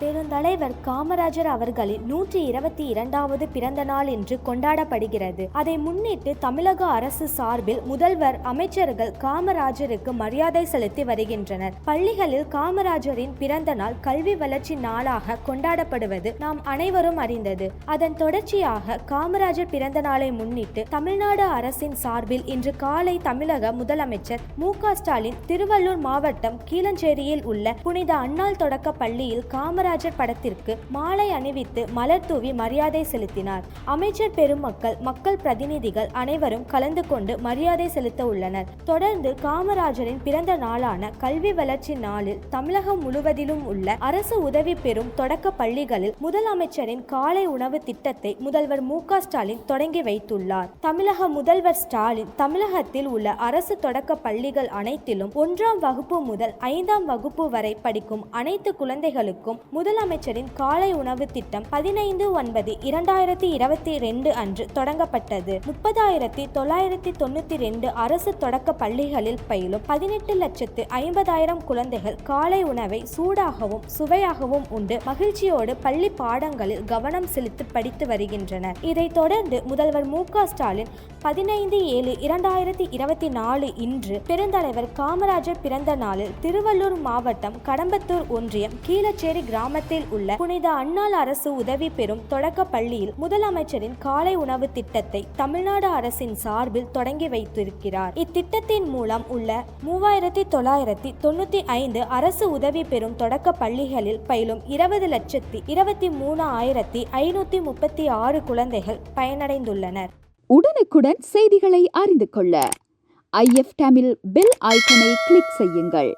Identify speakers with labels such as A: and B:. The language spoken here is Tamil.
A: பெருந்தலைவர் காமராஜர் அவர்களின் நூற்றி இருபத்தி இரண்டாவது பிறந்த நாள் இன்று கொண்டாடப்படுகிறது. அதை முன்னிட்டு தமிழக அரசு சார்பில் முதல்வர் அமைச்சர்கள் காமராஜருக்கு மரியாதை செலுத்தி வருகின்றனர். பள்ளிகளில் காமராஜரின் பிறந்த நாள் கல்வி வளர்ச்சி நாளாக கொண்டாடப்படுவது நாம் அனைவரும் அறிந்தது. அதன் தொடர்ச்சியாக காமராஜர் பிறந்த நாளை முன்னிட்டு தமிழ்நாடு அரசின் சார்பில் இன்று காலை தமிழக முதலமைச்சர் மு ஸ்டாலின் திருவள்ளூர் மாவட்டம் கீழஞ்சேரியில் உள்ள புனித அண்ணால் தொடக்க பள்ளியில் காமராஜர் படத்திற்கு மாலை அணிவித்து மலர் தூவி மரியாதை செலுத்தினார். அமைச்சர் பெருமக்கள் மக்கள் பிரதிநிதிகள் அனைவரும் கலந்து கொண்டு மரியாதை செலுத்த உள்ளனர். தொடர்ந்து காமராஜரின் பிறந்த நாளான கல்வி வளர்ச்சி நாளில் தமிழகம் முழுவதிலும் உள்ள அரசு உதவி பெறும் தொடக்க பள்ளிகளில் முதலமைச்சரின் காலை உணவு திட்டத்தை முதல்வர் மு ஸ்டாலின் தொடங்கி வைத்துள்ளார். தமிழக முதல்வர் ஸ்டாலின் தமிழகத்தில் உள்ள அரசு தொடக்க பள்ளிகள் அனைத்திலும் ஒன்றாம் வகுப்பு முதல் ஐந்தாம் வகுப்பு வரை படிக்கும் அனைத்து குழந்தைகளுக்கும் முதலமைச்சரின் காலை உணவு திட்டம் பதினைந்து ஒன்பது இரண்டாயிரத்தி இருபத்தி ரெண்டு அன்று தொடங்கப்பட்டது. முப்பதாயிரத்தி தொள்ளாயிரத்தி தொண்ணூத்தி ரெண்டு அரசு தொடக்க பள்ளிகளில் பயிலும் பதினெட்டு லட்சத்து ஐம்பதாயிரம் குழந்தைகள் காலை உணவை சூடாகவும் சுவையாகவும் உண்டு. மகிழ்ச்சியோடு பள்ளி பாடங்களில் கவனம் செலுத்தி படித்து வருகின்றனர். இதைத் தொடர்ந்து முதல்வர் மு க ஸ்டாலின் பதினைந்து ஏழு இரண்டாயிரத்தி இருபத்தி நாலு இன்று பெருந்தலைவர் காமராஜர் பிறந்த நாளில் திருவள்ளூர் மாவட்டம் கடம்பத்தூர் ஒன்றியம் கீழச்சேரி கிராமத்தில் உள்ள புனித அன்னாள் அரசு உதவி பெறும் தொடக்க பள்ளியில் முதலமைச்சரின் காலை உணவு திட்டத்தை தமிழ்நாடு அரசின் சார்பில் தொடங்கி வைத்திருக்கிறார். இத்திட்டத்தின் மூலம் உள்ள மூவாயிரத்தி தொள்ளாயிரத்தி தொண்ணூத்தி ஐந்து அரசு உதவி பெறும் தொடக்க பள்ளிகளில் பயிலும் இருபது லட்சத்தி இருபத்தி மூணு ஆயிரத்தி ஐநூத்தி முப்பத்தி ஆறு குழந்தைகள் பயனடைந்துள்ளனர்.
B: உடனுக்குடன் செய்திகளை அறிந்து கொள்ள ஐஎஃப் தமிழ் பெல் ஐக்கனை கிளிக் செய்யுங்கள்.